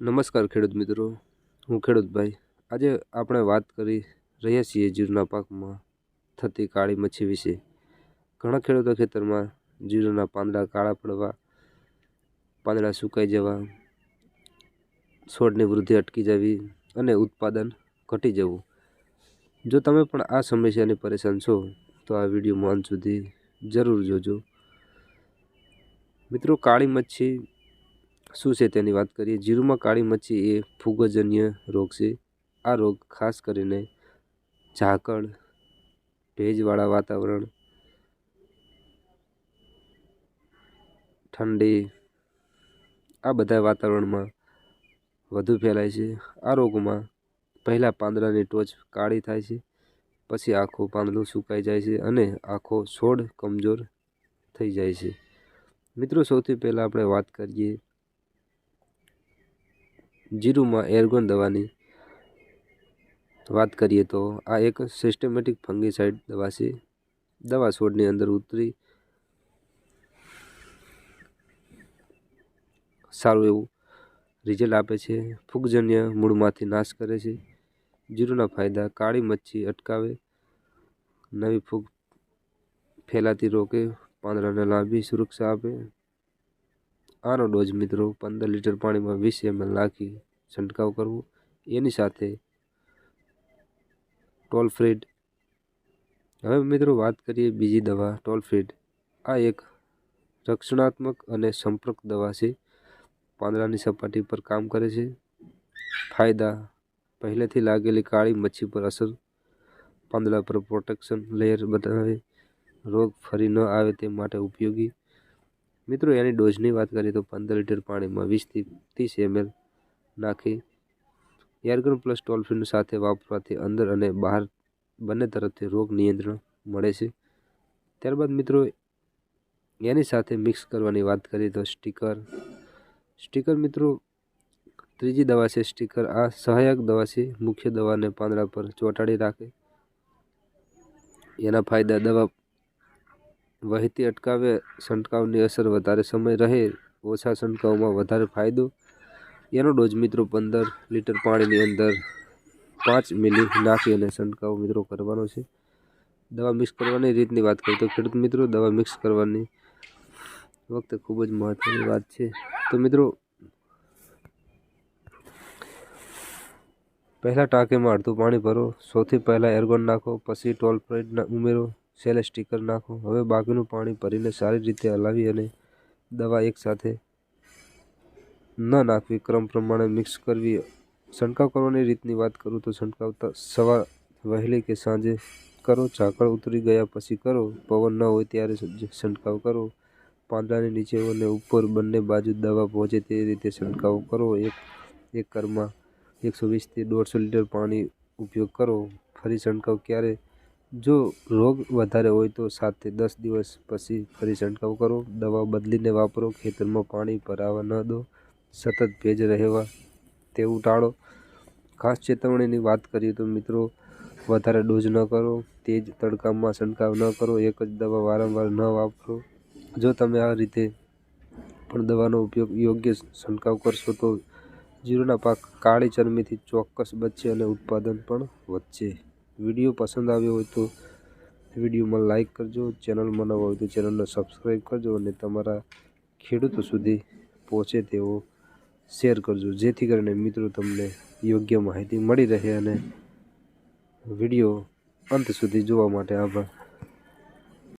નમસ્કાર ખેડૂત મિત્રો, હું ખેડૂતભાઈ આજે આપણે વાત કરી રહ્યા છીએ જીરુના પાકમાં થતી કાળી મચ્છી વિશે. ઘણા ખેડૂતો ખેતરમાં જીરુના પાંદડા કાળા પડવા, પાંદડા સુકાઈ જવા, છોડની વૃદ્ધિ અટકી જવી અને ઉત્પાદન ઘટી જવું. જો તમે પણ આ સમસ્યાની પરેશાન છો, તો આ વિડીયોમાં અંત સુધી જરૂર જોજો. મિત્રો, કાળી મચ્છી શું છે તેની વાત કરીએ? જીરુમાં કાળી મચ્છી એ ફૂગજન્ય રોગ છે. આ રોગ ખાસ કરીને ઝાકળ, ભેજવાળા વાતાવરણ, ઠંડી, આ બધા વાતાવરણમાં વધુ ફેલાય છે. આ રોગમાં પહેલાં પાંદડાની ટોચ કાળી થાય છે, પછી આખું પાંદડું સુકાઈ જાય છે અને આખો છોડ કમજોર થઈ જાય છે. મિત્રો, સૌથી પહેલાં આપણે વાત કરીએ જીરુમાં એરગોન દવાની વાત કરીએ તો આ એક સિસ્ટમેટિક ફંગીસાઇડ દવા છે. દવા છોડની અંદર ઉતરી સારું એવું રિઝલ્ટ આપે છે. ફૂગજન્ય મૂળમાંથી નાશ કરે છે. જીરુના ફાયદા, કાળી મચ્છી અટકાવે, નવી ફૂગ ફેલાતી રોકે, પાંદડાને લાંબી સુરક્ષા આપે. આનો ડોઝ મિત્રો પંદર લીટર પાણીમાં વીસ એમએલ નાખી છંટકાવ કરવો. એની સાથે ટોલફ્રેડ હવે મિત્રો વાત કરીએ બીજી દવા ટોલફ્રેડ આ એક રક્ષણાત્મક અને સંપર્ક દવા છે. પાંદડાની સપાટી પર કામ કરે છે. ફાયદા. પહેલેથી લાગેલી કાળી મચ્છી પર અસર. પાંદડા પર પ્રોટેક્શન લેયર બનાવે. રોગ ફરી ન આવે તે માટે ઉપયોગી. મિત્રો એની ડોઝની વાત કરીએ તો પંદર લીટર પાણીમાં વીસથી ત્રીસ એમએલ નાખી. એરગન પ્લસ ટોલફિન સાથે વાપરવાથી અંદર અને બહાર બંને તરફથી રોગ નિયંત્રણ મળે છે. ત્યારબાદ મિત્રો, એની સાથે મિક્સ કરવાની વાત કરીએ તો સ્ટીકર સ્ટીકર મિત્રો, ત્રીજી દવા છે સ્ટીકર આ સહાયક દવા છે. મુખ્ય દવાને પાંદડા પર ચોંટાડી રાખે. એના ફાયદા, દવા વહેતી અટકાવે, છંટકાવની અસર વધારે સમય રહે, ઓછા છંટકાવમાં વધારે ફાયદો એનો ડોઝ મિત્રો પંદર લીટર પાણીની અંદર પાંચ મિલી નાખી અને છંટકાવ મિત્રો કરવાનો છે. દવા મિક્સ કરવાની રીતની વાત કરીએ તો ખેડૂત મિત્રો, દવા મિક્સ કરવાની વખતે ખૂબ જ મહત્ત્વની વાત છે. તો મિત્રો, પહેલાં ટાંકીમાં અડધું પાણી ભરો, સૌથી પહેલાં એરગોન નાખો, પછી ટોલ પ્રાઇડ ઉમેરો સેલે સ્ટીકર નાખો. હવે બાકીનું પાણી ભરીને સારી રીતે હલાવી અને દવા એકસાથે ન નાખવી, ક્રમ પ્રમાણે મિક્સ કરવી, છંટકાવ કરવાની રીતની વાત કરું તો છંટકાવ સવાર વહેલી કે સાંજે કરો, ઝાકળ ઉતરી ગયા પછી કરો, પવન ન હોય ત્યારે છંટકાવ કરો. પાંદડાની નીચે અને ઉપર બંને બાજુ દવા પહોંચે તે રીતે છંટકાવ કરો. એક એક કરમાં એકસો વીસથી દોઢસો લીટર પાણી ઉપયોગ કરો. ફરી છંટકાવ ક્યારે? જો રોગ વધારે હોય તો સાતથી દસ દિવસ પછી ફરી છંટકાવ કરો. દવા બદલીને વાપરો. ખેતરમાં પાણી ભરાવા ન દો. સતત ભેજ રહેવા તેવું ટાળો ખાસ ચેતવણીની વાત કરીએ તો મિત્રો, વધારે ડોઝ ન કરો તેજ તડકામાં છંટકાવ ન કરો, એક જ દવા વારંવાર ન વાપરો. જો તમે આ રીતે પણ દવાનો ઉપયોગ યોગ્ય છંટકાવ કરશો તો જીરુના પાક કાળી ચરમીથી ચોક્કસ બચશે અને ઉત્પાદન પણ વધશે. વીડિયો પસંદ આવ્યો હોય તો વિડીયોમાં લાઇક કરજો, ચેનલમાં નવા હોય તો ચેનલને સબસ્ક્રાઈબ કરજો અને તમારા ખેડૂતો સુધી પહોંચે તેવો શેર કરજો. જેથી કરીને મિત્રો તમને યોગ્ય માહિતી મળી રહે અને વીડિયો અંત સુધી જોવા માટે આભાર.